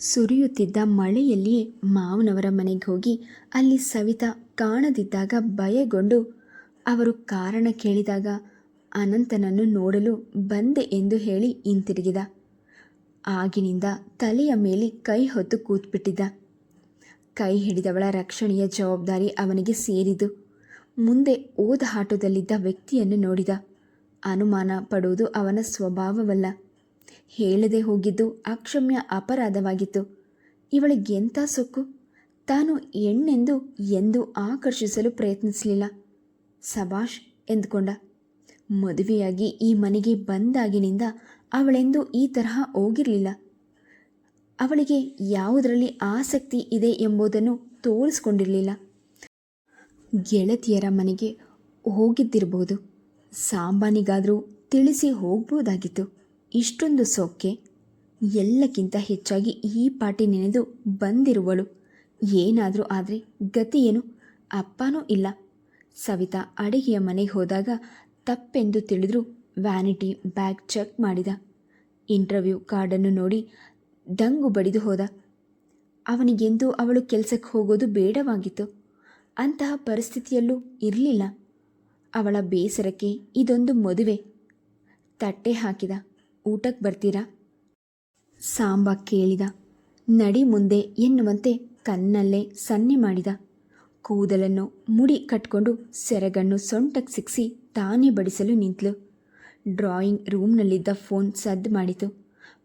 ಸುರಿಯುತ್ತಿದ್ದ ಮಳೆಯಲ್ಲಿ ಮಾವನವರ ಮನೆಗೆ ಹೋಗಿ ಅಲ್ಲಿ ಸವಿತಾ ಕಾಣದಿದ್ದಾಗ ಭಯಗೊಂಡು ಅವರು ಕಾರಣ ಕೇಳಿದಾಗ ಅನಂತನನ್ನು ನೋಡಲು ಬಂದೆ ಎಂದು ಹೇಳಿ ಹಿಂತಿರುಗಿದ. ಆಗಿನಿಂದ ತಲೆಯ ಮೇಲೆ ಕೈ ಹೊತ್ತು ಕೂತ್ಬಿಟ್ಟಿದ್ದ. ಕೈ ಹಿಡಿದವಳ ರಕ್ಷಣೆಯ ಜವಾಬ್ದಾರಿ ಅವನಿಗೆ ಸೇರಿದು ಮುಂದೆ ಓದ ವ್ಯಕ್ತಿಯನ್ನು ನೋಡಿದ. ಅನುಮಾನ ಪಡುವುದು ಅವನ ಸ್ವಭಾವವಲ್ಲ. ಹೇಳದೆ ಹೋಗಿದ್ದು ಅಕ್ಷಮ್ಯ ಅಪರಾಧವಾಗಿತ್ತು. ಇವಳಿಗೆಂಥ ಸೊಕ್ಕು? ತಾನು ಹೆಣ್ಣೆಂದು ಎಂದು ಆಕರ್ಷಿಸಲು ಪ್ರಯತ್ನಿಸಲಿಲ್ಲ. ಸಭಾಷ್ ಎಂದುಕೊಂಡ. ಮದುವೆಯಾಗಿ ಈ ಮನೆಗೆ ಬಂದಾಗಿನಿಂದ ಅವಳೆಂದು ಈ ತರಹ ಹೋಗಿರಲಿಲ್ಲ. ಅವಳಿಗೆ ಯಾವುದರಲ್ಲಿ ಆಸಕ್ತಿ ಇದೆ ಎಂಬುದನ್ನು ತೋರಿಸ್ಕೊಂಡಿರಲಿಲ್ಲ. ಗೆಳತಿಯರ ಮನೆಗೆ ಹೋಗಿದ್ದಿರಬಹುದು ಸಾಂಬಾನಿಗಾದರೂ ತಿಳಿಸಿ ಹೋಗ್ಬೋದಾಗಿತ್ತು. ಇಷ್ಟೊಂದು ಸೊಕ್ಕೆ ಎಲ್ಲಕ್ಕಿಂತ ಹೆಚ್ಚಾಗಿ ಈ ಪಾಟಿ ನೆನೆದು ಬಂದಿರುವಳು. ಏನಾದರೂ ಆದರೆ ಗತಿ ಏನು? ಅಪ್ಪನೂ ಇಲ್ಲ. ಸವಿತಾ ಅಡಿಗೆಯ ಮನೆಗೆ ಹೋದಾಗ ತಪ್ಪೆಂದು ತಿಳಿದ್ರು ವ್ಯಾನಿಟಿ ಬ್ಯಾಗ್ ಚೆಕ್ ಮಾಡಿದ. ಇಂಟರ್ವ್ಯೂ ಕಾರ್ಡನ್ನು ನೋಡಿ ದಂಗು ಬಡಿದು ಹೋದ. ಅವನಿಗೆಂದು ಅವಳು ಕೆಲಸಕ್ಕೆ ಹೋಗೋದು ಬೇಡವಾಗಿತ್ತು. ಅಂತಹ ಪರಿಸ್ಥಿತಿಯಲ್ಲೂ ಇರಲಿಲ್ಲ. ಅವಳ ಬೇಸರಕ್ಕೆ ಇದೊಂದು ಮದುವೆ. ತಟ್ಟೆ ಹಾಕಿದ. ಊಟಕ್ಕೆ ಬರ್ತೀರಾ? ಸಾಂಬ ಕೇಳಿದ. ನಡಿ ಮುಂದೆ ಎನ್ನುವಂತೆ ಕನ್ನಲ್ಲೇ ಸನ್ನೆ ಮಾಡಿದ. ಕೂದಲನ್ನು ಮುಡಿ ಕಟ್ಕೊಂಡು ಸೆರಗನ್ನು ಸೊಂಟಕ್ಕೆ ಸಿಕ್ಕಿಸಿ ತಾನೇ ಬಡಿಸಲು ನಿಂತಳು ಡ್ರಾಯಿಂಗ್ ರೂಮ್ನಲ್ಲಿದ್ದ ಫೋನ್ ಸದ್ದು ಮಾಡಿತು.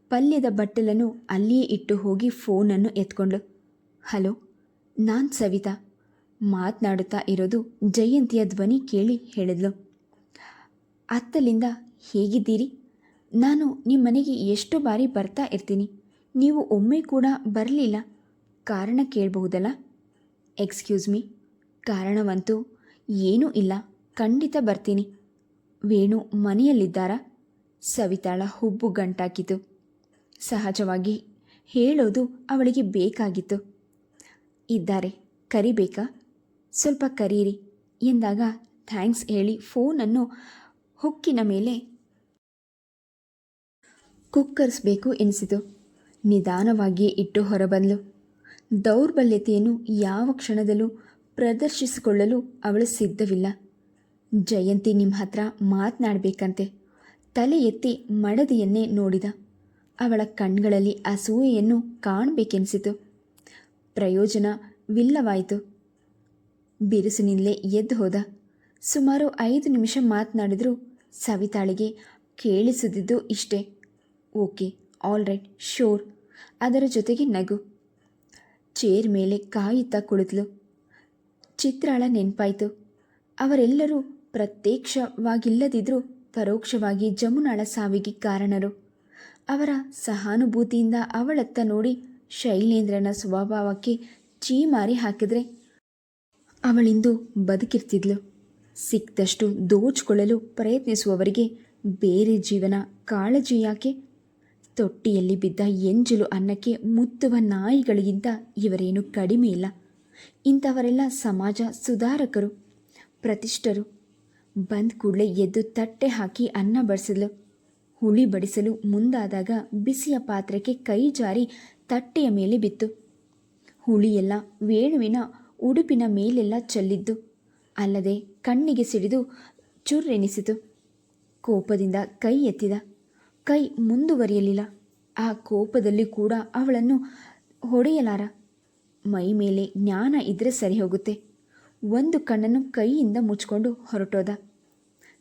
ಪಲ್ಯದ ಬಟ್ಟಲನ್ನು ಅಲ್ಲಿಯೇ ಇಟ್ಟು ಹೋಗಿ ಫೋನನ್ನು ಎತ್ಕೊಂಡು ಹಲೋ, ನಾನು ಸವಿತಾ. ಮಾತನಾಡುತ್ತಾ ಇರೋದು ಜಯಂತಿಯ ಧ್ವನಿ ಕೇಳಿ ಹೇಳಿದ್ಲು. ಅತ್ತಲಿಂದ ಹೇಗಿದ್ದೀರಿ? ನಾನು ನಿಮ್ಮ ಮನೆಗೆ ಎಷ್ಟು ಬಾರಿ ಬರ್ತಾ ಇರ್ತೀನಿ. ನೀವು ಒಮ್ಮೆ ಕೂಡ ಬರಲಿಲ್ಲ. ಕಾರಣ ಕೇಳಬಹುದಲ್ಲ? ಎಕ್ಸ್ಕ್ಯೂಸ್ ಮೀ ಕಾರಣವಂತೂ ಏನೂ ಇಲ್ಲ. ಖಂಡಿತ ಬರ್ತೀನಿ. ವೇಣು ಮನೆಯಲ್ಲಿದ್ದಾರಾ? ಸವಿತಾಳ ಹುಬ್ಬು ಗಂಟಾಕಿತು. ಸಹಜವಾಗಿ ಹೇಳೋದು ಅವಳಿಗೆ ಬೇಕಾಗಿತ್ತು. ಇದ್ದಾರೆ, ಕರಿಬೇಕಾ? ಸ್ವಲ್ಪ ಕರೀರಿ. ಎಂದಾಗ ಥ್ಯಾಂಕ್ಸ್ ಹೇಳಿ ಫೋನನ್ನು ಹುಕ್ಕಿನ ಮೇಲೆ ಕುಕ್ಕರಿಸಬೇಕು ಎನಿಸಿತು. ನಿಧಾನವಾಗಿ ಇಟ್ಟು ಹೊರಬಂದಳು ದೌರ್ಬಲ್ಯತೆಯನ್ನು ಯಾವ ಕ್ಷಣದಲ್ಲೂ ಪ್ರದರ್ಶಿಸಿಕೊಳ್ಳಲು ಅವಳು ಸಿದ್ಧವಿಲ್ಲ. ಜಯಂತಿ ನಿಮ್ಮ ಹತ್ರ ಮಾತನಾಡಬೇಕಂತೆ. ತಲೆ ಎತ್ತಿ ಮಡದಿಯನ್ನೇ ನೋಡಿದ. ಅವಳ ಕಣ್ಗಳಲ್ಲಿ ಅಸೂಯೆಯನ್ನು ಕಾಣಬೇಕೆನಿಸಿತು. ಪ್ರಯೋಜನವಿಲ್ಲವಾಯಿತು ಬಿರುಸಿನಿಂದಲೇ ಎದ್ದು ಹೋದ. ಸುಮಾರು ಐದು ನಿಮಿಷ ಮಾತನಾಡಿದರೂ ಸವಿತಾಳಿಗೆ ಕೇಳಿಸುತ್ತಿದ್ದು ಇಷ್ಟೇ. ಓಕೆ, ಆಲ್ ರೈಟ್ ಶೋರ್ ಅದರ ಜೊತೆಗೆ ನಗು. ಚೇರ್ ಮೇಲೆ ಕಾಯುತ್ತಾ ಕುಳಿತಳು. ಚಿತ್ರಾಳ ನೆನಪಾಯಿತು. ಅವರೆಲ್ಲರೂ ಪ್ರತ್ಯಕ್ಷವಾಗಿಲ್ಲದಿದ್ದರೂ ಪರೋಕ್ಷವಾಗಿ ಜಮುನಾಳ ಸಾವಿಗೆ ಕಾರಣರು. ಅವರ ಸಹಾನುಭೂತಿಯಿಂದ ಅವಳತ್ತ ನೋಡಿ ಶೈಲೇಂದ್ರನ ಸ್ವಭಾವಕ್ಕೆ ಚೀಮಾರಿ ಹಾಕಿದ್ರೆ ಅವಳಿಂದು ಬದುಕಿರ್ತಿದ್ಲು. ಸಿಕ್ಕಷ್ಟು ದೋಚಿಕೊಳ್ಳಲು ಪ್ರಯತ್ನಿಸುವವರಿಗೆ ಬೇರೆ ಜೀವನ ಕಾಳಜಿ ಯಾಕೆ? ತೊಟ್ಟಿಯಲ್ಲಿ ಬಿದ್ದ ಎಂಜಲು ಅನ್ನಕ್ಕೆ ಮುತ್ತುವ ನಾಯಿಗಳಿಗಿಂತ ಇವರೇನು ಕಡಿಮೆ ಇಲ್ಲ. ಇಂಥವರೆಲ್ಲ ಸಮಾಜ ಸುಧಾರಕರು, ಪ್ರತಿಷ್ಠರು. ಬಂದ ಕೂಡಲೇ ಎದ್ದು ತಟ್ಟೆ ಹಾಕಿ ಅನ್ನ ಬಡಿಸಿದ್ಲು. ಹುಳಿ ಬಡಿಸಲು ಮುಂದಾದಾಗ ಬಿಸಿಯ ಪಾತ್ರಕ್ಕೆ ಕೈ ಜಾರಿ ತಟ್ಟೆಯ ಮೇಲೆ ಬಿತ್ತು. ಹುಳಿಯೆಲ್ಲ ವೇಣುವಿನ ಉಡುಪಿನ ಮೇಲೆಲ್ಲ ಚೆಲ್ಲಿದ್ದು, ಅಲ್ಲದೆ ಕಣ್ಣಿಗೆ ಸಿಡಿದು ಚುರ್ರೆನಿಸಿತು. ಕೋಪದಿಂದ ಕೈ ಎತ್ತಿದ. ಕೈ ಮುಂದುವರಿಯಲಿಲ್ಲ. ಆ ಕೋಪದಲ್ಲಿ ಕೂಡ ಅವಳನ್ನು ಹೊಡೆಯಲಾರ. ಮೈ ಮೇಲೆ ಜ್ಞಾನ ಇದ್ರೆ ಸರಿ ಹೋಗುತ್ತೆ. ಒಂದು ಕಣ್ಣನ್ನು ಕೈಯಿಂದ ಮುಚ್ಕೊಂಡು ಹೊರಟೋದ.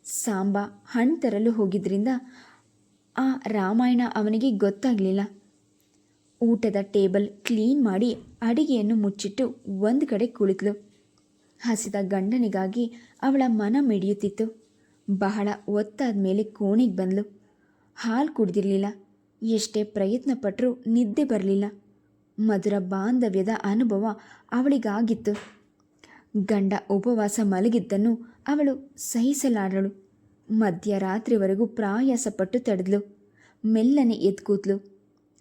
ಸಾಂಬ ಹಣ್ಣು ತರಲು ಹೋಗಿದ್ರಿಂದ ಆ ರಾಮಾಯಣ ಅವನಿಗೆ ಗೊತ್ತಾಗಲಿಲ್ಲ. ಊಟದ ಟೇಬಲ್ ಕ್ಲೀನ್ ಮಾಡಿ ಅಡಿಗೆಯನ್ನು ಮುಚ್ಚಿಟ್ಟು ಒಂದು ಕಡೆ ಕುಳಿತಳು. ಹಸಿದ ಗಂಡನಿಗಾಗಿ ಅವಳ ಮನ ಮಿಡಿಯುತ್ತಿತ್ತು. ಬಹಳ ಒತ್ತಾದ ಮೇಲೆ ಕೋಣೆಗೆ ಬಂದಳು. ಹಾಲು ಕುಡಿದಿರಲಿಲ್ಲ. ಎಷ್ಟೇ ಪ್ರಯತ್ನ ಪಟ್ಟರೂ ನಿದ್ದೆ ಬರಲಿಲ್ಲ. ಮಧುರ ಬಾಂಧವ್ಯದ ಅನುಭವ ಅವಳಿಗಾಗಿತ್ತು. ಗಂಡ ಉಪವಾಸ ಮಲಗಿದ್ದನ್ನು ಅವಳು ಸಹಿಸಲಾರಳು. ಮಧ್ಯರಾತ್ರಿವರೆಗೂ ಪ್ರಯಾಸಪಟ್ಟು ತಡೆದ್ಲು. ಮೆಲ್ಲನೆ ಎದ್ದು ಕೂತ್ಲು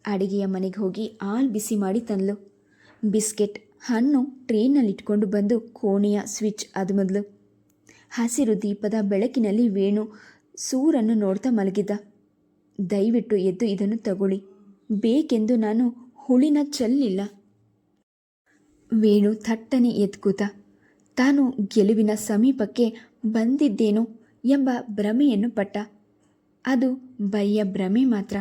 ಅಡಿಗೆಯ ಮನೆಗೆ ಹೋಗಿ ಹಾಲು ಬಿಸಿ ಮಾಡಿ ತಂದ್ಲು. ಬಿಸ್ಕೆಟ್, ಹಣ್ಣು ಟ್ರೇನಲ್ಲಿಟ್ಕೊಂಡು ಬಂದು ಕೋಣೆಯ ಸ್ವಿಚ್ ಅದುಮದ್ಲು. ಹಸಿರು ದೀಪದ ಬೆಳಕಿನಲ್ಲಿ ವೇಣು ಸೂರನ್ನು ನೋಡ್ತಾ ಮಲಗಿದ್ದ. ದಯವಿಟ್ಟು ಎದ್ದು ಇದನ್ನು ತಗೊಳ್ಳಿ. ಬೇಕೆಂದು ನಾನು ಹುಳಿನ ಚೆಲ್ಲಿಲ್ಲ. ವೇಣು ಥಟ್ಟನೆ ಎದ್ಕೂತ. ತಾನು ಗೆಲುವಿನ ಸಮೀಪಕ್ಕೆ ಬಂದಿದ್ದೇನೋ ಎಂಬ ಭ್ರಮೆಯನ್ನು ಪಟ್ಟ. ಅದು ಬಯ್ಯ ಭ್ರಮೆ ಮಾತ್ರ.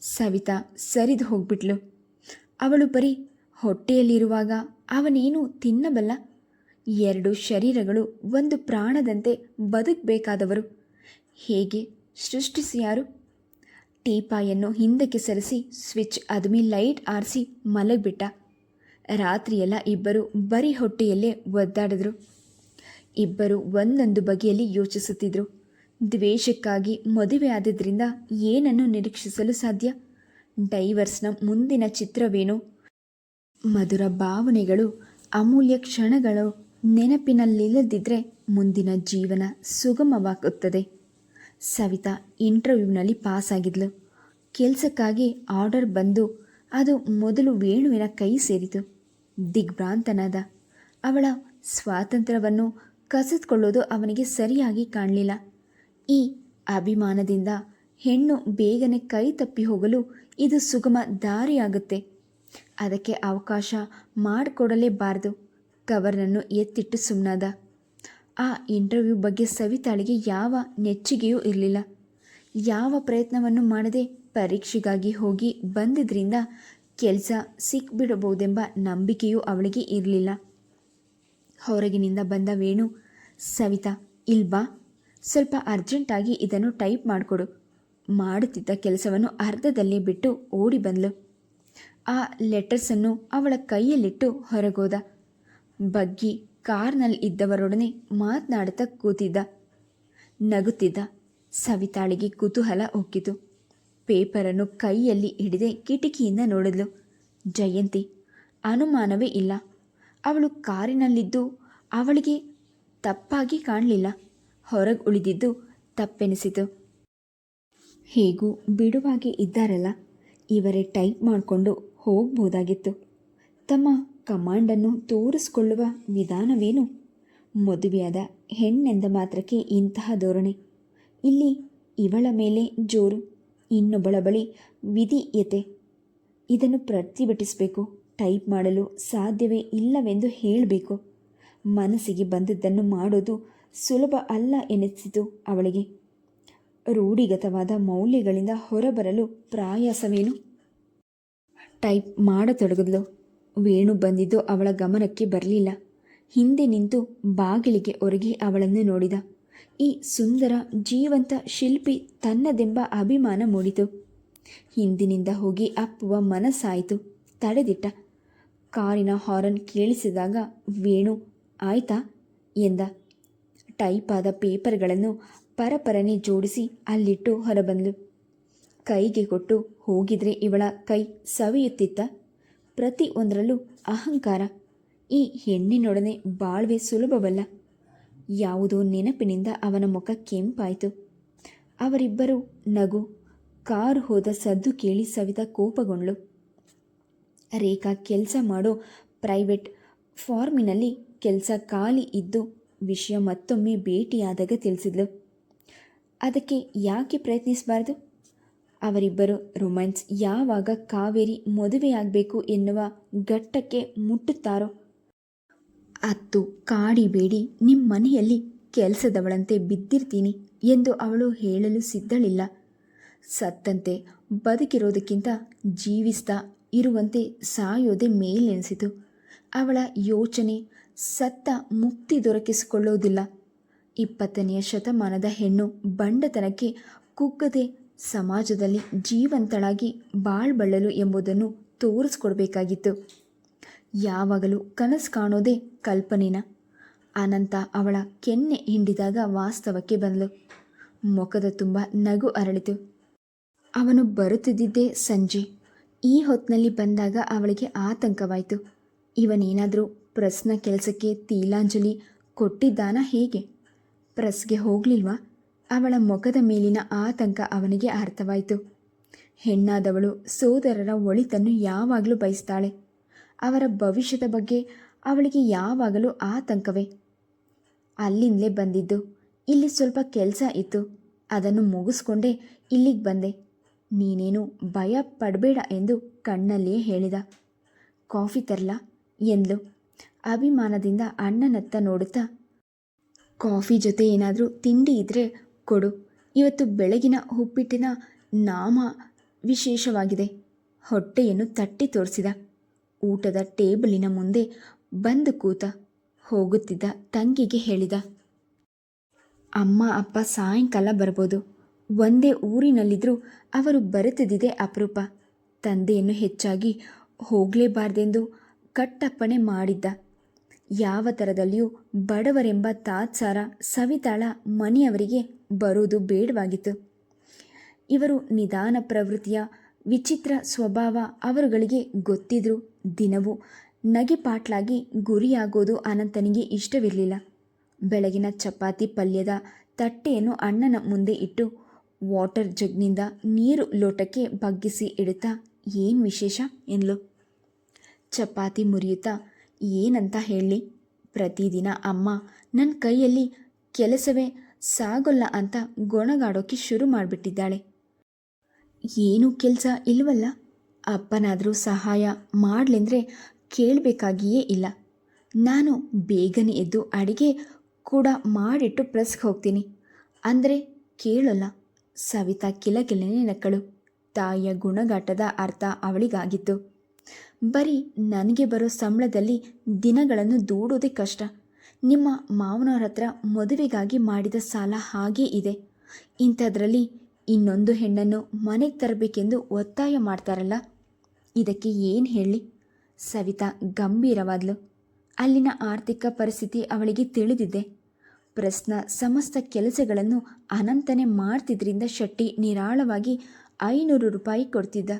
ಸವಿತಾ ಸರಿದು ಹೋಗ್ಬಿಟ್ಲು. ಅವಳು ಬರೀ ಹೊಟ್ಟೆಯಲ್ಲಿರುವಾಗ ಅವನೇನು ತಿನ್ನಬಲ್ಲ. ಎರಡು ಶರೀರಗಳು ಒಂದು ಪ್ರಾಣದಂತೆ ಬದುಕಬೇಕಾದವರು. ಹೇಗೆ ಸೃಷ್ಟಿಸಿಯಾರು ಟೀಪಾಯನ್ನು ಹಿಂದಕ್ಕೆ ಸರಿಸಿ, ಸ್ವಿಚ್ ಅದುಮಿ ಲೈಟ್ ಆರಿಸಿ ಮಲಗಿಬಿಟ್ಟ. ರಾತ್ರಿಯೆಲ್ಲ ಇಬ್ಬರು ಬರೀ ಹೊಟ್ಟೆಯಲ್ಲೇ ಒದ್ದಾಡಿದ್ರು. ಇಬ್ಬರು ಒಂದೊಂದು ಬಗೆಯಲ್ಲಿ ಯೋಚಿಸುತ್ತಿದ್ದರು ದ್ವೇಷಕ್ಕಾಗಿ ಮದುವೆ ಆದದ್ರಿಂದ ಏನನ್ನು ನಿರೀಕ್ಷಿಸಲು ಸಾಧ್ಯ? ಡೈವರ್ಸ್ನ ಮುಂದಿನ ಚಿತ್ರವೇನು? ಮಧುರ ಭಾವನೆಗಳು ಅಮೂಲ್ಯ ಕ್ಷಣಗಳು ನೆನಪಿನಲ್ಲಿಲ್ಲದಿದ್ದರೆ ಮುಂದಿನ ಜೀವನ ಸುಗಮವಾಗುತ್ತದೆ. ಸವಿತಾ ಇಂಟರ್ವ್ಯೂನಲ್ಲಿ ಪಾಸ್ ಆಗಿದ್ಲು ಕೆಲಸಕ್ಕಾಗಿ ಆರ್ಡರ್ ಬಂದು ಅದು ಮೊದಲು ವೇಣುವಿನ ಕೈ ಸೇರಿತು. ದಿಗ್ಭ್ರಾಂತನಾದ. ಅವಳ ಸ್ವಾತಂತ್ರ್ಯವನ್ನು ಕಸಿದುಕೊಳ್ಳೋದು ಅವನಿಗೆ ಸರಿಯಾಗಿ ಕಾಣಲಿಲ್ಲ. ಈ ಅಭಿಮಾನದಿಂದ ಹೆಣ್ಣು ಬೇಗನೆ ಕೈ ತಪ್ಪಿ ಹೋಗಲು ಇದು ಸುಗಮ ದಾರಿಯಾಗುತ್ತೆ. ಅದಕ್ಕೆ ಅವಕಾಶ ಮಾಡಿಕೊಡಲೇಬಾರದು. ಕವರ್ನನ್ನು ಎತ್ತಿಟ್ಟು ಸುಮ್ಮನಾದ ಆ ಇಂಟರ್ವ್ಯೂ ಬಗ್ಗೆ ಸವಿತಾಳಿಗೆ ಯಾವ ನೆಚ್ಚಿಗೆಯೂ ಇರಲಿಲ್ಲ. ಯಾವ ಪ್ರಯತ್ನವನ್ನು ಮಾಡದೆ ಪರೀಕ್ಷೆಗಾಗಿ ಹೋಗಿ ಬಂದಿದ್ದರಿಂದ ಕೆಲಸ ಸಿಕ್ಬಿಡಬಹುದೆಂಬ ನಂಬಿಕೆಯೂ ಅವಳಿಗೆ ಇರಲಿಲ್ಲ. ಹೊರಗಿನಿಂದ ಬಂದ ವೇಣು, ಸವಿತಾ ಇಲ್ವಾ ಸ್ವಲ್ಪ ಅರ್ಜೆಂಟಾಗಿ ಇದನ್ನು ಟೈಪ್ ಮಾಡಿಕೊಡು. ಮಾಡುತ್ತಿದ್ದ ಕೆಲಸವನ್ನು ಅರ್ಧದಲ್ಲಿ ಬಿಟ್ಟು ಓಡಿ ಬಂದಳು ಆ ಲೆಟರ್ಸನ್ನು ಅವಳ ಕೈಯಲ್ಲಿಟ್ಟು ಹೊರಗೋದ. ಬಗ್ಗಿ ಕಾರ್ನಲ್ಲಿ ಇದ್ದವರೊಡನೆ ಮಾತನಾಡುತ್ತಾ ಕೂತಿದ್ದ. ನಗುತ್ತಿದ್ದ. ಸವಿತಾಳಿಗೆ ಕುತೂಹಲ ಹೊಕ್ಕಿತು. ಪೇಪರನ್ನು ಕೈಯಲ್ಲಿ ಹಿಡಿದೆ ಕಿಟಕಿಯಿಂದ ನೋಡಿದ್ಲು. ಜಯಂತಿ. ಅನುಮಾನವೇ ಇಲ್ಲ. ಅವಳು ಕಾರಿನಲ್ಲಿದ್ದು ಅವಳಿಗೆ ತಪ್ಪಾಗಿ ಕಾಣಲಿಲ್ಲ. ಹೊರಗೆ ಉಳಿದಿದ್ದು ತಪ್ಪೆನಿಸಿತು. ಹೇಗೂ ಬಿಡುವಾಗೆ ಇದ್ದಾರಲ್ಲ. ಇವರೇ ಟೈಪ್ ಮಾಡಿಕೊಂಡು ಹೋಗ್ಬೋದಾಗಿತ್ತು. ತಮ್ಮ ಕಮಾಂಡನ್ನು ತೋರಿಸಿಕೊಳ್ಳುವ ವಿಧಾನವೇನು? ಮದುವೆಯಾದ ಹೆಣ್ಣೆಂದ ಮಾತ್ರಕ್ಕೆ ಇಂತಹ ಧೋರಣೆ. ಇಲ್ಲಿ ಇವಳ ಮೇಲೆ ಜೋರು, ಇನ್ನೊಬ್ಬಳ ಬಳಿ ವಿಧಿಯತೆ. ಇದನ್ನು ಪ್ರತಿಭಟಿಸಬೇಕು, ಟೈಪ್ ಮಾಡಲು ಸಾಧ್ಯವೇ ಇಲ್ಲವೆಂದು ಹೇಳಬೇಕು. ಮನಸ್ಸಿಗೆ ಬಂದದ್ದನ್ನು ಮಾಡೋದು ಸುಲಭ ಅಲ್ಲ ಎನಿಸಿತು ಅವಳಿಗೆ. ರೂಢಿಗತವಾದ ಮೌಲ್ಯಗಳಿಂದ ಹೊರಬರಲು ಪ್ರಾಯಾಸವೇನು? ಟೈಪ್ ಮಾಡತೊಡಗಿದ್ಲು. ವೇಣು ಬಂದಿದ್ದು ಅವಳ ಗಮನಕ್ಕೆ ಬರಲಿಲ್ಲ. ಹಿಂದೆ ನಿಂತು ಬಾಗಿಲಿಗೆ ಒರಗಿ ಅವಳನ್ನು ನೋಡಿದ. ಈ ಸುಂದರ, ಜೀವಂತ ಶಿಲ್ಪಿ ತನ್ನದೆಂಬ ಅಭಿಮಾನ ಮೂಡಿತು. ಹಿಂದಿನಿಂದ ಹೋಗಿ ಅಪ್ಪುವ ಮನಸ್ಸಾಯಿತು. ತಡೆದಿಟ್ಟ. ಕಾರಿನ ಹಾರನ್ ಕೇಳಿಸಿದಾಗ, ವೇಣು, ಆಯ್ತಾ? ಎಂದ. ಟೈಪಾದ ಪೇಪರ್ಗಳನ್ನು ಪರಪರನೆ ಜೋಡಿಸಿ ಅಲ್ಲಿಟ್ಟು ಹೊರಬಂದ್ಲು ಕೈಗೆ ಕೊಟ್ಟು ಹೋಗಿದ್ರೆ ಇವಳ ಕೈ ಸವಿಯುತ್ತಿತ್ತ. ಪ್ರತಿ ಒಂದರಲ್ಲೂ ಅಹಂಕಾರ. ಈ ಹೆಣ್ಣಿನೊಡನೆ ಬಾಳ್ವೆ ಸುಲಭವಲ್ಲ. ಯಾವುದೋ ನೆನಪಿನಿಂದ ಅವನ ಮುಖ ಕೆಂಪಾಯಿತು. ಅವರಿಬ್ಬರು ನಗು, ಕಾರು ಹೋದ ಸದ್ದು ಕೇಳಿ ಸವಿತಾ ಕೋಪಗೊಂಡ್ಳು. ರೇಖಾ ಕೆಲಸ ಮಾಡೋ ಪ್ರೈವೇಟ್ ಫಾರ್ಮಿನಲ್ಲಿ ಕೆಲಸ ಖಾಲಿ ಇದ್ದು ವಿಷಯ ಮತ್ತೊಮ್ಮೆ ಭೇಟಿಯಾದಾಗ ತಿಳಿಸಿದ್ಲು. ಅದಕ್ಕೆ ಯಾಕೆ ಪ್ರಯತ್ನಿಸಬಾರ್ದು? ಅವರಿಬ್ಬರು ರೊಮ್ಯಾನ್ಸ್ ಯಾವಾಗ ಕಾವೇರಿ ಮದುವೆಯಾಗಬೇಕು ಎನ್ನುವ ಘಟ್ಟಕ್ಕೆ ಮುಟ್ಟುತ್ತಾರೋ? ಅತ್ತು ಕಾಡಿಬೇಡಿ ನಿಮ್ಮ ಮನೆಯಲ್ಲಿ ಕೆಲಸದವಳಂತೆ ಬಿದ್ದಿರ್ತೀನಿ ಎಂದು ಅವಳು ಹೇಳಲು ಸಿದ್ಧಳಿಲ್ಲ. ಸತ್ತಂತೆ ಬದುಕಿರೋದಕ್ಕಿಂತ ಜೀವಿಸ್ತಾ ಇರುವಂತೆ ಸಾಯೋದೇ ಮೇಲೆನಿಸಿತು. ಅವಳ ಯೋಚನೆ ಸತ್ತ ಮುಕ್ತಿ ದೊರಕಿಸಿಕೊಳ್ಳುವುದಿಲ್ಲ. ಇಪ್ಪತ್ತನೆಯ ಶತಮಾನದ ಹೆಣ್ಣು ಬಂಡತನಕ್ಕೆ ಕುಗ್ಗದೆ ಸಮಾಜದಲ್ಲಿ ಜೀವಂತಳಾಗಿ ಬಾಳ್ಬಳ್ಳಲು ಎಂಬುದನ್ನು ತೋರಿಸ್ಕೊಡ್ಬೇಕಾಗಿತ್ತು. ಯಾವಾಗಲೂ ಕನಸು ಕಾಣೋದೇ ಕಲ್ಪನೆನ? ಅನಂತ ಅವಳ ಕೆನ್ನೆ ಹಿಂಡಿದಾಗ ವಾಸ್ತವಕ್ಕೆ ಬಂದಳು ಮುಖದ ತುಂಬ ನಗು ಅರಳಿತು. ಅವನು ಬರುತ್ತಿದ್ದಿದ್ದೇ ಸಂಜೆ. ಈ ಹೊತ್ತಿನಲ್ಲಿ ಬಂದಾಗ ಅವಳಿಗೆ ಆತಂಕವಾಯಿತು. ಇವನೇನಾದರೂ ಪ್ರೆಸ್ನ ಕೆಲಸಕ್ಕೆ ತೀಲಾಂಜಲಿ ಕೊಟ್ಟಿದ್ದಾನ ಹೇಗೆ? ಪ್ರೆಸ್ಗೆ ಹೋಗಲಿಲ್ವಾ? ಅವಳ ಮುಖದ ಮೇಲಿನ ಆತಂಕ ಅವನಿಗೆ ಅರ್ಥವಾಯಿತು. ಹೆಣ್ಣಾದವಳು ಸೋದರರ ಒಳಿತನ್ನು ಯಾವಾಗಲೂ ಬಯಸ್ತಾಳೆ. ಅವರ ಭವಿಷ್ಯದ ಬಗ್ಗೆ ಅವಳಿಗೆ ಯಾವಾಗಲೂ ಆತಂಕವೇ. ಅಲ್ಲಿಂದಲೇ ಬಂದಿದ್ದು, ಇಲ್ಲಿ ಸ್ವಲ್ಪ ಕೆಲಸ ಇತ್ತು. ಅದನ್ನು ಮುಗಿಸ್ಕೊಂಡೇ ಇಲ್ಲಿಗೆ ಬಂದೆ. ನೀನೇನು ಭಯ ಪಡಬೇಡ ಎಂದು ಕಣ್ಣಲ್ಲಿಯೇ ಹೇಳಿದ. ಕಾಫಿ ತರಲ ಎಂದು ಅಭಿಮಾನದಿಂದ ಅಣ್ಣನತ್ತ ನೋಡುತ್ತಾ, ಕಾಫಿ ಜೊತೆ ಏನಾದರೂ ತಿಂಡಿ ಇದ್ದರೆ ಕೊಡು. ಇವತ್ತು ಬೆಳಗಿನ ಉಪ್ಪಿಟ್ಟಿನ ನಾಮ ವಿಶೇಷವಾಗಿದೆ. ಹೊಟ್ಟೆಯನ್ನು ತಟ್ಟಿ ತೋರಿಸಿದ. ಊಟದ ಟೇಬಲಿನ ಮುಂದೆ ಬಂದು ಕೂತ ಹೋಗುತ್ತಿದ್ದ ತಂಗಿಗೆ ಹೇಳಿದ. ಅಮ್ಮ, ಅಪ್ಪ ಸಾಯಂಕಾಲ ಬರ್ಬೋದು. ಒಂದೇ ಊರಿನಲ್ಲಿದ್ದರೂ ಅವರು ಬರುತ್ತಿದ್ದಿದೆ ಅಪರೂಪ. ತಂದೆಯನ್ನು ಹೆಚ್ಚಾಗಿ ಹೋಗಲೇಬಾರ್ದೆಂದು ಕಟ್ಟಪ್ಪಣೆ ಮಾಡಿದ್ದ. ಯಾವ ಥರದಲ್ಲಿಯೂ ಬಡವರೆಂಬ ತಾತ್ಸಾರ ಸವಿತಾಳ ಮನೆಯವರಿಗೆ ಬರುವುದು ಬೇಡವಾಗಿತ್ತು. ಇವರು ನಿಧಾನ ಪ್ರವೃತ್ತಿಯ ವಿಚಿತ್ರ ಸ್ವಭಾವ ಅವರುಗಳಿಗೆ ಗೊತ್ತಿದ್ರೂ ದಿನವೂ ನಗೆಪಾಟ್ಲಾಗಿ ಗುರಿಯಾಗೋದು ಅನಂತನಿಗೆ ಇಷ್ಟವಿರಲಿಲ್ಲ. ಬೆಳಗಿನ ಚಪಾತಿ ಪಲ್ಯದ ತಟ್ಟೆಯನ್ನು ಅಣ್ಣನ ಮುಂದೆ ಇಟ್ಟು ವಾಟರ್ ಜಗ್ನಿಂದ ನೀರು ಲೋಟಕ್ಕೆ ಬಗ್ಗಿಸಿ ಇಡುತ್ತಾ, ಏನು ವಿಶೇಷ? ಎಂದ್ಲು. ಚಪಾತಿ ಮುರಿಯುತ್ತಾ? ಏನಂತ ಹೇಳಿ? ಪ್ರತಿದಿನ ಅಮ್ಮ ನನ್ನ ಕೈಯಲ್ಲಿ ಕೆಲಸವೇ ಸಾಗೋಲ್ಲ ಅಂತ ಗೊಣಗಾಡೋಕೆ ಶುರು ಮಾಡಿಬಿಟ್ಟಿದ್ದಾಳೆ. ಏನೂ ಕೆಲಸ ಇಲ್ವಲ್ಲ? ಅಪ್ಪನಾದರೂ ಸಹಾಯ ಮಾಡಲೆಂದರೆ ಕೇಳಬೇಕಾಗಿಯೇ ಇಲ್ಲ. ನಾನು ಬೇಗನೆ ಎದ್ದು ಅಡಿಗೆ ಕೂಡ ಮಾಡಿಟ್ಟು ಪ್ರೆಸ್ಗೆ ಹೋಗ್ತೀನಿ. ಅಂದರೆ ಕೇಳಲ್ಲ. ಸವಿತಾ ಕಿಲಕಿಲನೆ ನಕ್ಕಳು. ತಾಯಿಯ ಗುಣಗಾಟದ ಅರ್ಥ ಅವಳಿಗಾಗಿತ್ತು. ಬರೀ ನನಗೆ ಬರೋ ಸಂಬಳದಲ್ಲಿ ದಿನಗಳನ್ನು ದೂಡೋದೇ ಕಷ್ಟ. ನಿಮ್ಮ ಮಾವನವ್ರ ಹತ್ರ ಮದುವೆಗಾಗಿ ಮಾಡಿದ ಸಾಲ ಹಾಗೇ ಇದೆ. ಇಂಥದ್ರಲ್ಲಿ ಇನ್ನೊಂದು ಹೆಣ್ಣನ್ನು ಮನೆಗೆ ತರಬೇಕೆಂದು ಒತ್ತಾಯ ಮಾಡ್ತಾರಲ್ಲ. ಇದಕ್ಕೆ ಏನು ಹೇಳಿ? ಸವಿತಾ ಗಂಭೀರವಾದ್ಲು. ಅಲ್ಲಿನ ಆರ್ಥಿಕ ಪರಿಸ್ಥಿತಿ ಅವಳಿಗೆ ತಿಳಿದಿದೆ. ಪ್ರಶ್ನ ಸಮಸ್ತ ಕೆಲಸಗಳನ್ನು ಅನಂತನೆ ಮಾಡ್ತಿದ್ರಿಂದ ಶೆಟ್ಟಿ ನಿರಾಳವಾಗಿ ಐನೂರು ರೂಪಾಯಿ ಕೊಡ್ತಿದ್ದ.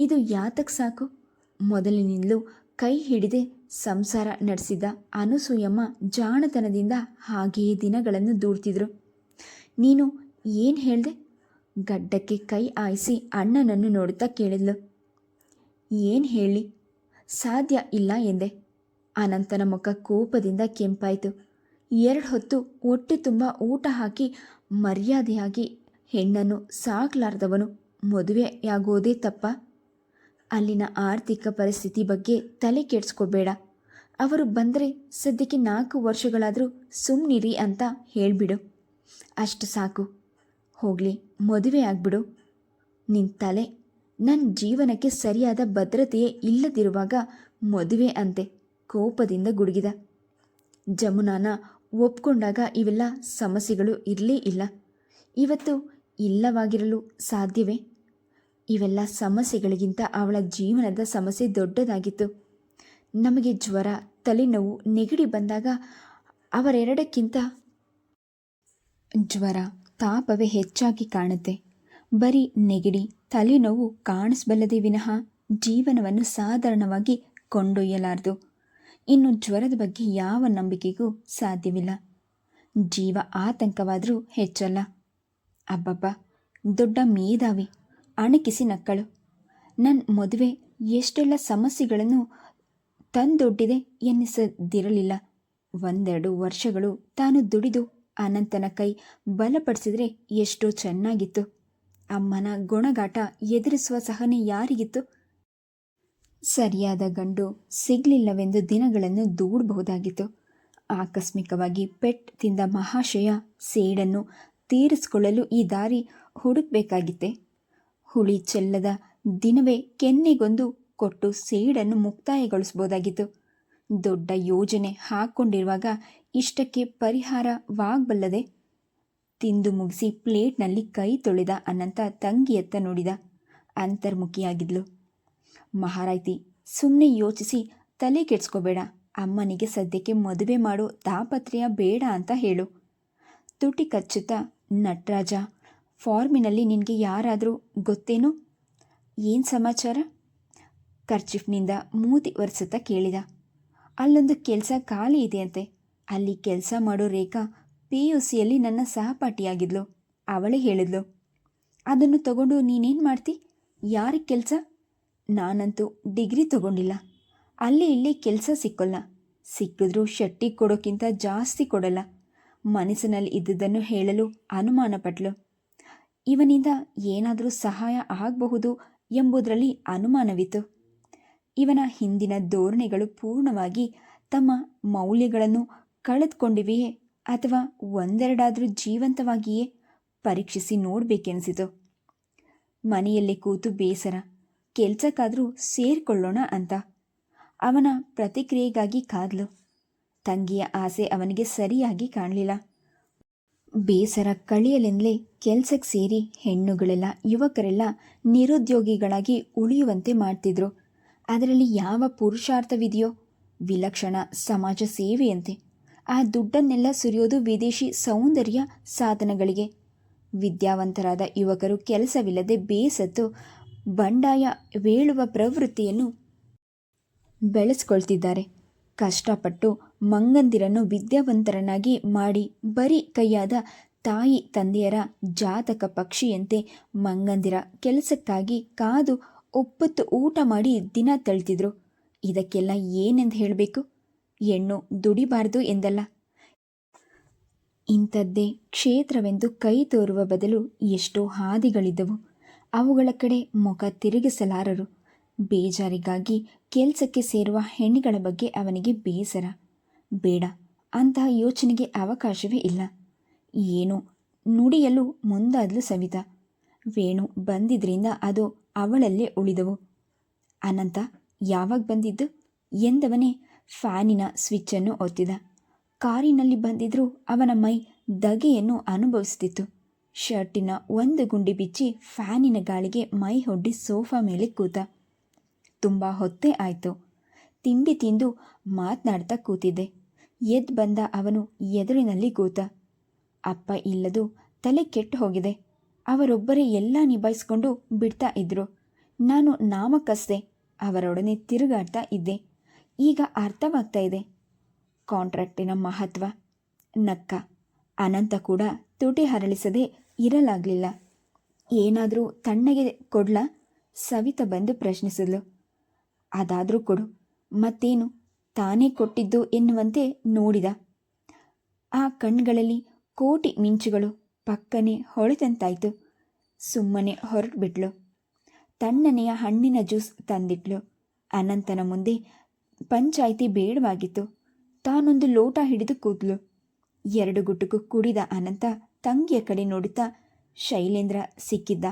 ಇದು ಯಾತಕ್ಕೆ ಸಾಕು? ಮೊದಲಿನಿಂದಲೂ ಕೈ ಹಿಡಿದೆ ಸಂಸಾರ ನಡೆಸಿದ ಅನಸೂಯಮ್ಮ ಜಾಣತನದಿಂದ ಹಾಗೆಯೇ ದಿನಗಳನ್ನು ದೂಡ್ತಿದ್ರು. ನೀನು ಏನು ಹೇಳಿದೆ? ಗಡ್ಡಕ್ಕೆ ಕೈ ಆಯಿಸಿ ಅಣ್ಣನನ್ನು ನೋಡುತ್ತಾ ಕೇಳಿದ್ಲು. ಏನು ಹೇಳಿ? ಸಾಧ್ಯ ಇಲ್ಲ ಎಂದೆ. ಅನಂತನ ಮುಖ ಕೋಪದಿಂದ ಕೆಂಪಾಯಿತು. ಎರಡು ಹೊತ್ತು ಹೊಟ್ಟೆ ತುಂಬ ಊಟ ಹಾಕಿ ಮರ್ಯಾದೆಯಾಗಿ ಹೆಣ್ಣನ್ನು ಸಾಕಲಾರ್ದವನು ಮದುವೆಯಾಗೋದೇ ತಪ್ಪ. ಅಲ್ಲಿನ ಆರ್ಥಿಕ ಪರಿಸ್ಥಿತಿ ಬಗ್ಗೆ ತಲೆ ಕೆಡಿಸ್ಕೋಬೇಡ. ಅವರು ಬಂದರೆ ಸದ್ಯಕ್ಕೆ ನಾಲ್ಕು ವರ್ಷಗಳಾದರೂ ಸುಮ್ಮನಿರಿ ಅಂತ ಹೇಳಿಬಿಡು. ಅಷ್ಟು ಸಾಕು. ಹೋಗಲಿ, ಮದುವೆ ಆಗ್ಬಿಡು. ನಿನ್ನ ತಲೆ ನನ್ನ ಜೀವನಕ್ಕೆ ಸರಿಯಾದ ಭದ್ರತೆಯೇ ಇಲ್ಲದಿರುವಾಗ ಮದುವೆ ಅಂತೆ ಕೋಪದಿಂದ ಗುಡುಗಿದ. ಜಮುನಾನ ಒಪ್ಕೊಂಡಾಗ ಇವೆಲ್ಲ ಸಮಸ್ಯೆಗಳು ಇರಲೇ ಇಲ್ಲ. ಇವತ್ತು ಇಲ್ಲವಾಗಿರಲು ಸಾಧ್ಯವೇ? ಇವೆಲ್ಲ ಸಮಸ್ಯೆಗಳಿಗಿಂತ ಅವಳ ಜೀವನದ ಸಮಸ್ಯೆ ದೊಡ್ಡದಾಗಿತ್ತು. ನಮಗೆ ಜ್ವರ, ತಲೆನೋವು ನೆಗಡಿ ಬಂದಾಗ ಅವರೆರಡಕ್ಕಿಂತ ಜ್ವರ, ತಾಪವೇ ಹೆಚ್ಚಾಗಿ ಕಾಣುತ್ತೆ. ಬರೀ ನೆಗಡಿ, ತಲೆನೋವು ಕಾಣಿಸಬಲ್ಲದೆ ವಿನಃ ಜೀವನವನ್ನು ಸಾಧಾರಣವಾಗಿ ಕೊಂಡೊಯ್ಯಲಾರದು. ಇನ್ನು ಜ್ವರದ ಬಗ್ಗೆ ಯಾವ ನಂಬಿಕೆಗೂ ಸಾಧ್ಯವಿಲ್ಲ. ಜೀವ ಆತಂಕವಾದರೂ ಹೆಚ್ಚಲ್ಲ. ಅಬ್ಬಬ್ಬ, ದೊಡ್ಡ ಮೇಧಾವಿ. ಅಣಕಿಸಿ ನಕ್ಕಳು. ನನ್ನ ಮದುವೆ ಎಷ್ಟೆಲ್ಲ ಸಮಸ್ಯೆಗಳನ್ನು ತಂದೊಡ್ಡಿದೆ ಎನ್ನಿಸದಿರಲಿಲ್ಲ. ಒಂದೆರಡು ವರ್ಷಗಳು ತಾನು ದುಡಿದು ಅನಂತನ ಕೈ ಬಲಪಡಿಸಿದರೆ ಎಷ್ಟೋ ಚೆನ್ನಾಗಿತ್ತು. ಅಮ್ಮನ ಗುಣಗಾಟ ಎದುರಿಸುವ ಸಹನೆ ಯಾರಿಗಿತ್ತು? ಸರಿಯಾದ ಗಂಡು ಸಿಗಲಿಲ್ಲವೆಂದು ದಿನಗಳನ್ನು ದೂಡಬಹುದಾಗಿತ್ತು. ಆಕಸ್ಮಿಕವಾಗಿ ಪೆಟ್ ತಿಂದ ಮಹಾಶಯ ಸೇಡನ್ನು ತೀರಿಸಿಕೊಳ್ಳಲು ಈ ದಾರಿ ಹುಡುಕಬೇಕಾಗಿತ್ತೆ. ಹುಳಿ ಚೆಲ್ಲದ ದಿನವೇ ಕೆನ್ನೆಗೊಂದು ಕೊಟ್ಟು ಸೇಡನ್ನು ಮುಕ್ತಾಯಗೊಳಿಸ್ಬೋದಾಗಿತ್ತು ದೊಡ್ಡ ಯೋಜನೆ ಹಾಕ್ಕೊಂಡಿರುವಾಗ ಇಷ್ಟಕ್ಕೆ ಪರಿಹಾರವಾಗಬಲ್ಲದೆ ತಿಂದು ಮುಗಿಸಿ ಪ್ಲೇಟ್ನಲ್ಲಿ ಕೈ ತೊಳೆದ ಅನಂತ ತಂಗಿಯತ್ತ ನೋಡಿದ. ಅಂತರ್ಮುಖಿಯಾಗಿದ್ಲು. ಮಹಾರಾಯ್ತಿ ಸುಮ್ಮನೆ ಯೋಚಿಸಿ ತಲೆ ಕೆಡಿಸ್ಕೋಬೇಡ. ಅಮ್ಮನಿಗೆ ಸದ್ಯಕ್ಕೆ ಮದುವೆ ಮಾಡೋ ತಾಪತ್ರೆಯ ಬೇಡ ಅಂತ ಹೇಳು. ತುಟಿ ಕಚ್ಚುತ್ತಾ ನಟರಾಜ ಫಾರ್ಮಿನಲ್ಲಿ ನಿನಗೆ ಯಾರಾದರೂ ಗೊತ್ತೇನು? ಏನು ಸಮಾಚಾರ? ಕರ್ಚಿಫ್ನಿಂದ ಮೂತಿ ಒರೆಸುತ್ತಾ ಕೇಳಿದ. ಅಲ್ಲೊಂದು ಕೆಲಸ ಖಾಲಿ ಇದೆಯಂತೆ. ಅಲ್ಲಿ ಕೆಲಸ ಮಾಡೋ ರೇಖಾ ಪಿ ಯು ಸಿಯಲ್ಲಿ ನನ್ನ ಸಹಪಾಠಿಯಾಗಿದ್ಲು. ಅವಳೇ ಹೇಳಿದ್ಲು. ಅದನ್ನು ತಗೊಂಡು ನೀನೇನು ಮಾಡ್ತಿ? ಯಾರಿಗೆ ಕೆಲಸ? ನಾನಂತೂ ಡಿಗ್ರಿ ತಗೊಂಡಿಲ್ಲ. ಅಲ್ಲಿ ಇಲ್ಲಿ ಕೆಲಸ ಸಿಕ್ಕೋಲ್ಲ. ಸಿಕ್ಕಿದ್ರೂ ಶಟ್ಟಿ ಕೊಡೋಕ್ಕಿಂತ ಜಾಸ್ತಿ ಕೊಡಲ್ಲ. ಮನಸ್ಸಿನಲ್ಲಿ ಇದ್ದುದನ್ನು ಹೇಳಲು ಅನುಮಾನ ಪಟ್ಲು ಇವನಿಂದ ಏನಾದರೂ ಸಹಾಯ ಆಗಬಹುದು ಎಂಬುದರಲ್ಲಿ ಅನುಮಾನವಿತ್ತು. ಇವನ ಹಿಂದಿನ ಧೋರಣೆಗಳು ಪೂರ್ಣವಾಗಿ ತಮ್ಮ ಮೌಲ್ಯಗಳನ್ನು ಕಳೆದುಕೊಂಡಿವೆಯೇ ಅಥವಾ ಒಂದೆರಡಾದರೂ ಜೀವಂತವಾಗಿಯೇ ಪರೀಕ್ಷಿಸಿ ನೋಡಬೇಕೆನಿಸಿತು. ಮನೆಯಲ್ಲಿ ಕೂತು ಬೇಸರ, ಕೆಲಸಕ್ಕಾದರೂ ಸೇರಿಕೊಳ್ಳೋಣ ಅಂತ. ಅವನ ಪ್ರತಿಕ್ರಿಯೆಗಾಗಿ ಕಾದ್ಲು. ತಂಗಿಯ ಆಸೆ ಅವನಿಗೆ ಸರಿಯಾಗಿ ಕಾಣಲಿಲ್ಲ. ಬೇಸರ ಕಳಿಯಲೆಂದಲೇ ಕೆಲ್ಸಕ್ಕೆ ಸೇರಿ ಹೆಣ್ಣುಗಳೆಲ್ಲ, ಯುವಕರೆಲ್ಲ ನಿರುದ್ಯೋಗಿಗಳಾಗಿ ಉಳಿಯುವಂತೆ ಮಾಡ್ತಿದ್ರು. ಅದರಲ್ಲಿ ಯಾವ ಪುರುಷಾರ್ಥವಿದೆಯೋ? ವಿಲಕ್ಷಣ ಸಮಾಜ ಸೇವೆಯಂತೆ. ಆ ದುಡ್ಡನ್ನೆಲ್ಲ ಸುರಿಯೋದು ವಿದೇಶಿ ಸೌಂದರ್ಯ ಸಾಧನಗಳಿಗೆ. ವಿದ್ಯಾವಂತರಾದ ಯುವಕರು ಕೆಲಸವಿಲ್ಲದೆ ಬೇಸತ್ತು ಬಂಡಾಯ ವೇಳುವ ಪ್ರವೃತ್ತಿಯನ್ನು ಬೆಳೆಸ್ಕೊಳ್ತಿದ್ದಾರೆ. ಕಷ್ಟಪಟ್ಟು ಮಂಗಂದಿರನ್ನು ವಿದ್ಯಾವಂತರನ್ನಾಗಿ ಮಾಡಿ, ಬರಿ ಕೈಯಾದ ತಾಯಿ ತಂದೆಯರ ಜಾತಕ ಪಕ್ಷಿಯಂತೆ ಮಂಗಂದಿರ ಕೆಲಸಕ್ಕಾಗಿ ಕಾದು ಒಪ್ಪತ್ತು ಊಟ ಮಾಡಿ ದಿನ ತಳ್ತಿದ್ರು. ಇದಕ್ಕೆಲ್ಲ ಏನೆಂದು ಹೇಳಬೇಕು? ಹೆಣ್ಣು ದುಡಿಬಾರದು ಎಂದಲ್ಲ. ಇಂಥದ್ದೇ ಕ್ಷೇತ್ರವೆಂದು ಕೈ ತೋರುವ ಬದಲು ಎಷ್ಟೋ ಹಾದಿಗಳಿದ್ದವು. ಅವುಗಳ ಕಡೆ ಮುಖ ತಿರುಗಿಸಲಾರರು. ಬೇಜಾರಿಗಾಗಿ ಕೆಲಸಕ್ಕೆ ಸೇರುವ ಹೆಣ್ಣುಗಳ ಬಗ್ಗೆ ಅವನಿಗೆ ಬೇಸರ. ಬೇಡ. ಅಂತಹ ಯೋಚನೆಗೆ ಅವಕಾಶವೇ ಇಲ್ಲ. ಏನು? ನುಡಿಯಲು ಮುಂದಾದ್ಲು ಸವಿತ. ವೇಣು ಬಂದಿದ್ರಿಂದ ಅದು ಅವಳಲ್ಲೇ ಉಳಿದವು. ಅನಂತ, ಯಾವಾಗ ಬಂದಿದ್ದು? ಎಂದವನೇ ಫ್ಯಾನಿನ ಸ್ವಿಚ್ಚನ್ನು ಒತ್ತಿದ. ಕಾರಿನಲ್ಲಿ ಬಂದಿದ್ರೂ ಅವನ ಮೈ ದಗೆಯನ್ನು ಅನುಭವಿಸುತ್ತಿತ್ತು ಶರ್ಟಿನ ಒಂದು ಗುಂಡಿ ಬಿಚ್ಚಿ ಫ್ಯಾನಿನ ಗಾಳಿಗೆ ಮೈ ಹೊಡ್ಡಿ ಸೋಫಾ ಮೇಲೆ ಕೂತ. ತುಂಬ ಹೊತ್ತೇ ಆಯಿತು. ತಿಂಡಿ ತಿಂದು ಮಾತನಾಡ್ತಾ ಕೂತಿದ್ದೆ. ಎದ್ದು ಬಂದ ಅವನು ಎದುರಿನಲ್ಲಿ ಕೂತ. ಅಪ್ಪ ಇಲ್ಲದು ತಲೆ ಕೆಟ್ಟು ಹೋಗಿದೆ. ಅವರೊಬ್ಬರೇ ಎಲ್ಲ ನಿಭಾಯಿಸ್ಕೊಂಡು ಬಿಡ್ತಾ ಇದ್ರು. ನಾನು ನಾಮಕಸ್ದೆ ಅವರೊಡನೆ ತಿರುಗಾಡ್ತಾ ಇದ್ದೆ. ಈಗ ಅರ್ಥವಾಗ್ತಾ ಇದೆ. ಕಾಂಟ್ರಾಕ್ಟಿನ ಮಹತ್ವ, ನಕ್ಕ. ಅನಂತ ಕೂಡ ತುಟಿ ಹರಳಿಸದೆ ಇರಲಾಗಲಿಲ್ಲ. ಏನಾದರೂ ತಣ್ಣಗೆ ಕೊಡ್ಲಾ? ಸವಿತ ಬಂದು ಪ್ರಶ್ನಿಸಿದ್ಲು. ಅದಾದರೂ ಕೊಡು, ಮತ್ತೇನು? ತಾನೇ ಕೊಟ್ಟಿದ್ದು ಎನ್ನುವಂತೆ ನೋಡಿದ. ಆ ಕಣ್ಗಳಲ್ಲಿ ಕೋಟಿ ಮಿಂಚುಗಳು ಪಕ್ಕನೆ ಹೊಳೆತಂತಾಯ್ತು. ಸುಮ್ಮನೆ ಹೊರಟ್ಬಿಟ್ಲು. ತಣ್ಣನೆಯ ಹಣ್ಣಿನ ಜ್ಯೂಸ್ ತಂದಿಟ್ಲು. ಅನಂತನ ಮುಂದೆ ಪಂಚಾಯಿತಿ ಬೇಡವಾಗಿತ್ತು. ತಾನೊಂದು ಲೋಟ ಹಿಡಿದು ಕೂದ್ಲು. ಎರಡು ಗುಟುಕು ಕುಡಿದ ಅನಂತ ತಂಗಿಯ ಕಡೆ ನೋಡುತ್ತಾ ಶೈಲೇಂದ್ರ ಸಿಕ್ಕಿದ್ದ.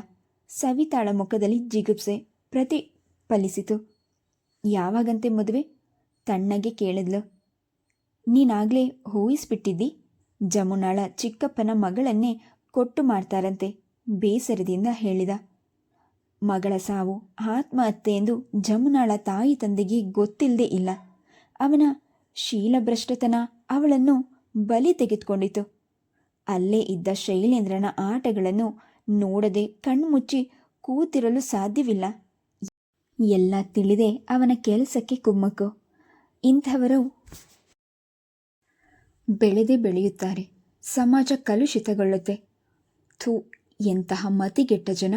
ಸವಿತಾಳ ಮುಖದಲ್ಲಿ ಜಿಗುಪ್ಸೆ ಪ್ರತಿಫಲಿಸಿತು. ಯಾವಾಗಂತೆ ಮದುವೆ? ತಣ್ಣಗೆ ಕೇಳಿದ್ಲು. ನೀನಾಗಲೇ ಹೂಯಿಸ್ಬಿಟ್ಟಿದ್ದಿ ಜಮುನಾಳ ಚಿಕ್ಕಪ್ಪನ ಮಗಳನ್ನೇ ಕೊಟ್ಟು ಮಾಡ್ತಾರಂತೆ ಬೇಸರದಿಂದ ಹೇಳಿದ. ಮಗಳ ಸಾವು, ಆತ್ಮಹತ್ಯೆ ಎಂದು ಜಮುನಾಳ ತಾಯಿ ತಂದೆಗೆ ಗೊತ್ತಿಲ್ಲದೆ ಇಲ್ಲ. ಅವನ ಶೀಲಭ್ರಷ್ಟತನ ಅವಳನ್ನು ಬಲಿ ತೆಗೆದುಕೊಂಡಿತು. ಅಲ್ಲೇ ಇದ್ದ ಶೈಲೇಂದ್ರನ ಆಟಗಳನ್ನು ನೋಡದೆ ಕಣ್ಮುಚ್ಚಿ ಕೂತಿರಲು ಸಾಧ್ಯವಿಲ್ಲ. ಎಲ್ಲ ತಿಳಿದೆ ಅವನ ಕೆಲಸಕ್ಕೆ ಕುಮ್ಮಕ್ಕು. ಇಂಥವರು ಬೆಳೆದೇ ಬೆಳೆಯುತ್ತಾರೆ. ಸಮಾಜ ಕಲುಷಿತಗೊಳ್ಳುತ್ತೆ. ಥೂ, ಎಂತಹ ಮತಿಗೆಟ್ಟ ಜನ.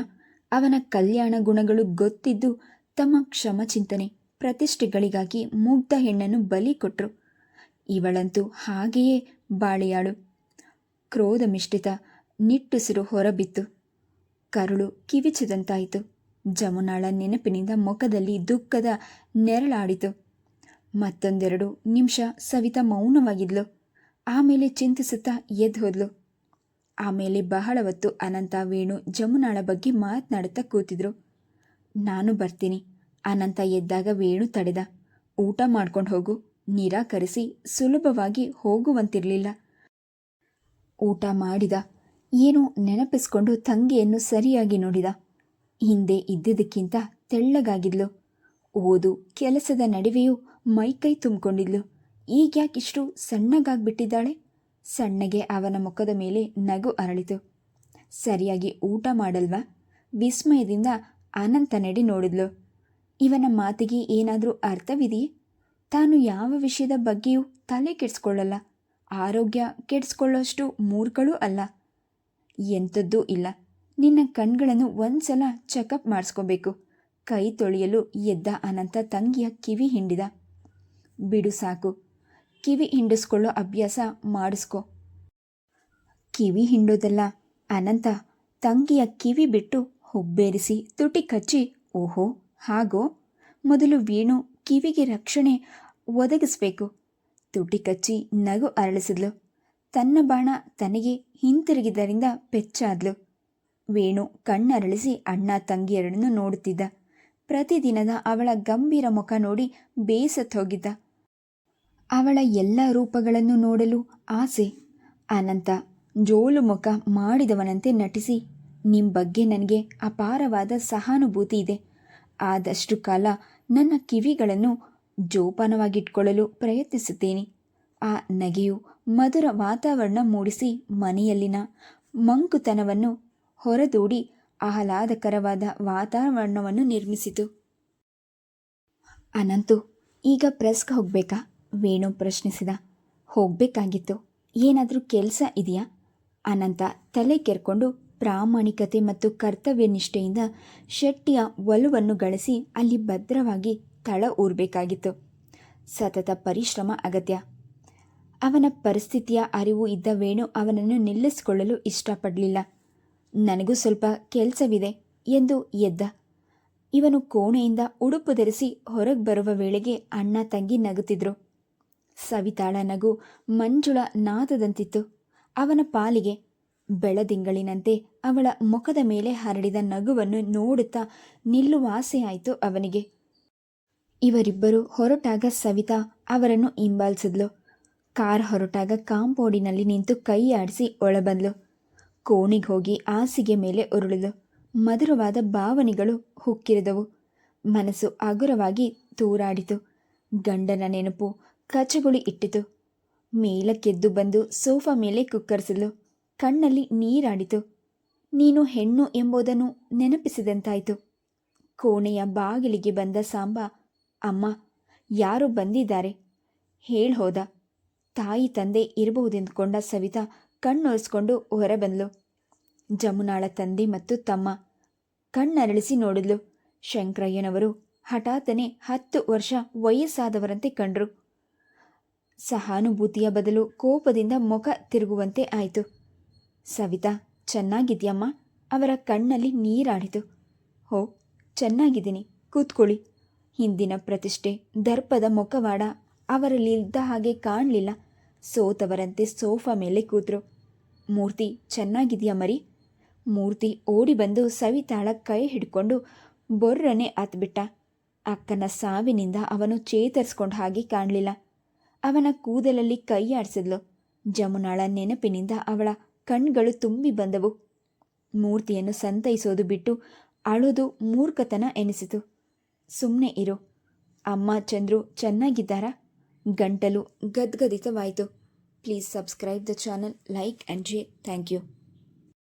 ಅವನ ಕಲ್ಯಾಣ ಗುಣಗಳು ಗೊತ್ತಿದ್ದು ತಮ್ಮ ಕ್ಷಮಚಿಂತನೆ ಪ್ರತಿಷ್ಠೆಗಳಿಗಾಗಿ ಮುಗ್ಧ ಹೆಣ್ಣನ್ನು ಬಲಿ ಕೊಟ್ಟರು ಇವಳಂತೂ ಹಾಗೆಯೇ ಬಾಳೆಯಾಳು. ಕ್ರೋಧ ಮಿಶ್ರಿತ ನಿಟ್ಟುಸಿರು ಹೊರಬಿತ್ತು. ಕರುಳು ಕಿವಿಚಿದಂತಾಯಿತು. ಜಮುನಾಳ ನೆನಪಿನಿಂದ ಮುಖದಲ್ಲಿ ದುಃಖದ ನೆರಳಾಡಿತು. ಮತ್ತೊಂದೆರಡು ನಿಮಿಷ ಸವಿತಾ ಮೌನವಾಗಿದ್ಲು. ಆಮೇಲೆ ಚಿಂತಿಸುತ್ತಾ ಎದ್ದು ಹೋದ್ಲು. ಆಮೇಲೆ ಬಹಳ ಹೊತ್ತು ಅನಂತ ವೇಣು ಜಮುನಾಳ ಬಗ್ಗೆ ಮಾತನಾಡುತ್ತಾ ಕೂತಿದ್ರು. ನಾನು ಬರ್ತೀನಿ. ಅನಂತ ಎದ್ದಾಗ ವೇಣು ತಡೆದ. ಊಟ ಮಾಡ್ಕೊಂಡು ಹೋಗು. ನಿರಾಕರಿಸಿ ಸುಲಭವಾಗಿ ಹೋಗುವಂತಿರಲಿಲ್ಲ. ಊಟ ಮಾಡಿದ. ಏನೋ ನೆನಪಿಸ್ಕೊಂಡು ತಂಗಿಯನ್ನು ಸರಿಯಾಗಿ ನೋಡಿದ. ಹಿಂದೆ ಇದ್ದಿದ್ದಕ್ಕಿಂತ ತೆಳ್ಳಗಾಗಿದ್ಲು. ಓದು ಕೆಲಸದ ನಡುವೆಯೂ ಮೈಕೈ ತುಂಬಿಕೊಂಡಿದ್ಲು. ಈಗ್ಯಾಕಿಷ್ಟು ಸಣ್ಣಗಾಗ್ಬಿಟ್ಟಿದ್ದಾಳೆ? ಸಣ್ಣಗೆ ಅವನ ಮುಖದ ಮೇಲೆ ನಗು ಅರಳಿತು. ಸರಿಯಾಗಿ ಊಟ ಮಾಡಲ್ವಾ? ವಿಸ್ಮಯದಿಂದ ಅನಂತ ನಡೆ ನೋಡಿದ್ಲು. ಇವನ ಮಾತಿಗೆ ಏನಾದರೂ ಅರ್ಥವಿದೆಯೇ? ತಾನು ಯಾವ ವಿಷಯದ ಬಗ್ಗೆಯೂ ತಲೆ ಕೆಡಿಸ್ಕೊಳ್ಳಲ್ಲ. ಆರೋಗ್ಯ ಕೆಡಿಸ್ಕೊಳ್ಳೋಷ್ಟು ಮೂರ್ಗಳೂ ಅಲ್ಲ. ಎಂಥದ್ದೂ ಇಲ್ಲ. ನಿನ್ನ ಕಣ್ಗಳನ್ನು ಒಂದ್ಸಲ ಚೆಕಪ್ ಮಾಡಿಸ್ಕೋಬೇಕು. ಕೈ ತೊಳೆಯಲು ಎದ್ದ ಅನಂತ ತಂಗಿಯ ಕಿವಿ ಹಿಂಡಿದ. ಬಿಡು ಸಾಕು. ಕಿವಿ ಹಿಂಡಿಸ್ಕೊಳ್ಳೋ ಅಭ್ಯಾಸ ಮಾಡಿಸ್ಕೊ. ಕಿವಿ ಹಿಂಡೋದಲ್ಲ. ಅನಂತ ತಂಗಿಯ ಕಿವಿ ಬಿಟ್ಟು ಹುಬ್ಬೇರಿಸಿ ತುಟಿ ಕಚ್ಚಿ, ಓಹೋ, ಹಾಗೋ? ಮೊದಲು ವೀಣು ಕಿವಿಗೆ ರಕ್ಷಣೆ ಒದಗಿಸ್ಬೇಕು. ತುಟಿ ಕಚ್ಚಿ ನಗು ಅರಳಿಸಿದ್ಲು. ತನ್ನ ಬಾಣ ತನಗೆ ಹಿಂತಿರುಗಿದ್ದರಿಂದ ಪೆಚ್ಚಾದ್ಲು ವೇಣು ಕಣ್ಣರಳಿಸಿ ಅಣ್ಣ ತಂಗಿಯರನ್ನು ನೋಡುತ್ತಿದ್ದ. ಪ್ರತಿದಿನದ ಅವಳ ಗಂಭೀರ ಮುಖ ನೋಡಿ ಬೇಸತ್ತು ಹೋಗಿದ್ದ ಅವಳ ಎಲ್ಲ ರೂಪಗಳನ್ನು ನೋಡಲು ಆಸೆ. ಅನಂತ ಜೋಲು ಮುಖ ಮಾಡಿದವನಂತೆ ನಟಿಸಿ. ನಿಮ್ಮ ಬಗ್ಗೆ ನನಗೆ ಅಪಾರವಾದ ಸಹಾನುಭೂತಿ ಇದೆ. ಆದಷ್ಟು ಕಾಲ ನನ್ನ ಕಿವಿಗಳನ್ನು ಜೋಪಾನವಾಗಿಟ್ಕೊಳ್ಳಲು ಪ್ರಯತ್ನಿಸುತ್ತೇನೆ. ಆ ನಗೆಯು ಮಧುರ ವಾತಾವರಣ ಮೂಡಿಸಿ ಮನೆಯಲ್ಲಿನ ಮಂಕುತನವನ್ನು ಹೊರದೂಡಿ ಆಹ್ಲಾದಕರವಾದ ವಾತಾವರಣವನ್ನು ನಿರ್ಮಿಸಿತು. ಅನಂತು, ಈಗ ಪ್ರೆಸ್ಗೆ ಹೋಗ್ಬೇಕಾ? ವೇಣು ಪ್ರಶ್ನಿಸಿದ. ಹೋಗಬೇಕಾಗಿತ್ತು. ಏನಾದರೂ ಕೆಲಸ ಇದೆಯಾ? ಅನಂತ ತಲೆ ಕೆರ್ಕೊಂಡು ಪ್ರಾಮಾಣಿಕತೆ ಮತ್ತು ಕರ್ತವ್ಯ ನಿಷ್ಠೆಯಿಂದ ಶೆಟ್ಟಿಯ ಒಲವನ್ನು ಗಳಿಸಿ ಅಲ್ಲಿ ಭದ್ರವಾಗಿ ತಳ ಊರಬೇಕಾಗಿತ್ತು. ಸತತ ಪರಿಶ್ರಮ ಅಗತ್ಯ. ಅವನ ಪರಿಸ್ಥಿತಿಯ ಅರಿವು ಇದ್ದ ವೇಣು ಅವನನ್ನು ನಿಲ್ಲಿಸಿಕೊಳ್ಳಲು ಇಷ್ಟಪಡಲಿಲ್ಲ. ನನಗೂ ಸ್ವಲ್ಪ ಕೆಲಸವಿದೆ ಎಂದು ಎದ್ದ. ಇವನು ಕೋಣೆಯಿಂದ ಉಡುಪು ಧರಿಸಿ ಹೊರಗೆ ಬರುವ ವೇಳೆಗೆ ಅಣ್ಣ ತಂಗಿ ನಗುತ್ತಿದ್ರು. ಸವಿತಾಳ ನಗು ಮಂಜುಳ ನಾದದಂತಿತ್ತು. ಅವನ ಪಾಲಿಗೆ ಬೆಳದಿಂಗಳಿನಂತೆ ಅವಳ ಮುಖದ ಮೇಲೆ ಹರಡಿದ ನಗುವನ್ನು ನೋಡುತ್ತಾ ನಿಲ್ಲುವಾಸೆಯಾಯಿತು ಅವನಿಗೆ. ಇವರಿಬ್ಬರು ಹೊರಟಾಗ ಸವಿತಾ ಅವರನ್ನು ಹಿಂಬಾಲಿಸಿದ್ಲು. ಕಾರ್ ಹೊರಟಾಗ ಕಾಂಪೌಂಡಿನಲ್ಲಿ ನಿಂತು ಕೈ ಆಡಿಸಿ ಒಳಬಂದ್ಲು. ಕೋಣಿಗೆ ಹೋಗಿ ಹಾಸಿಗೆ ಮೇಲೆ ಉರುಳಿದು ಮಧುರವಾದ ಭಾವನೆಗಳು ಹುಕ್ಕಿರಿದವು. ಮನಸ್ಸು ಹಗುರವಾಗಿ ತೂರಾಡಿತು. ಗಂಡನ ನೆನಪು ಕಚಗುಳಿ ಇಟ್ಟಿತು. ಮೇಲಕ್ಕೆದ್ದು ಬಂದು ಸೋಫಾ ಮೇಲೆ ಕುಕ್ಕರಿಸಲು ಕಣ್ಣಲ್ಲಿ ನೀರಾಡಿತು. ನೀನು ಹೆಣ್ಣು ಎಂಬುದನ್ನು ನೆನಪಿಸಿದಂತಾಯಿತು. ಕೋಣೆಯ ಬಾಗಿಲಿಗೆ ಬಂದ ಸಾಂಬ, ಅಮ್ಮ, ಯಾರು ಬಂದಿದ್ದಾರೆ. ಹೇಳ್ ಹೋದ. ತಾಯಿ ತಂದೆ ಇರಬಹುದೆಂದುಕೊಂಡ ಸವಿತಾ ಕಣ್ಣೊರೆಸ್ಕೊಂಡು ಹೊರಬಂದ್ಲು. ಜಮುನಾಳ ತಂದೆ ಮತ್ತು ತಮ್ಮ ಕಣ್ಣರಳಿಸಿ ನೋಡಿದ್ಲು. ಶಂಕರಯ್ಯನವರು ಹಠಾತ್ತನೆ ಹತ್ತು ವರ್ಷ ವಯಸ್ಸಾದವರಂತೆ ಕಂಡ್ರು. ಸಹಾನುಭೂತಿಯ ಬದಲು ಕೋಪದಿಂದ ಮುಖ ತಿರುಗುವಂತೆ ಆಯಿತು. ಸವಿತಾ, ಚೆನ್ನಾಗಿದ್ಯಮ್ಮ? ಅವರ ಕಣ್ಣಲ್ಲಿ ನೀರಾಡಿತು. ಹೋ, ಚೆನ್ನಾಗಿದ್ದೀನಿ. ಕೂತ್ಕೊಳ್ಳಿ. ಹಿಂದಿನ ಪ್ರತಿಷ್ಠೆ, ದರ್ಪದ ಮುಖವಾಡ. ಅವರಲ್ಲಿದ್ದ ಹಾಗೆ ಕಾಣಲಿಲ್ಲ. ಸೋತವರಂತೆ ಸೋಫಾ ಮೇಲೆ ಕೂತರು. ಮೂರ್ತಿ, ಚೆನ್ನಾಗಿದೆಯಾ ಮರಿ? ಮೂರ್ತಿ ಓಡಿ ಬಂದು ಸವಿತಾಳ ಕೈ ಹಿಡ್ಕೊಂಡು ಬೊರ್ರನೆ ಅತ್ಬಿಟ್ಟ. ಅಕ್ಕನ ಸಾವಿನಿಂದ ಅವನು ಚೇತರಿಸ್ಕೊಂಡ ಹಾಗೆ ಕಾಣಲಿಲ್ಲ. ಅವನ ಕೂದಲಲ್ಲಿ ಕೈ ಆಡಿಸಿದ್ಲು. ಜಮುನಾಳ ನೆನಪಿನಿಂದ ಅವಳ ಕಣ್ಗಳು ತುಂಬಿ ಬಂದವು. ಮೂರ್ತಿಯನ್ನು ಸಂತೈಸೋದು ಬಿಟ್ಟು ಅಳೋದು ಮೂರ್ಖತನ ಎನಿಸಿತು. ಸುಮ್ಮನೆ ಇರು. ಅಮ್ಮ, ಚಂದ್ರು ಚೆನ್ನಾಗಿದ್ದಾರಾ? ಗಂಟಲು ಗದ್ಗದಿತವಾಯಿತು. Please subscribe the channel, like and share. Thank you.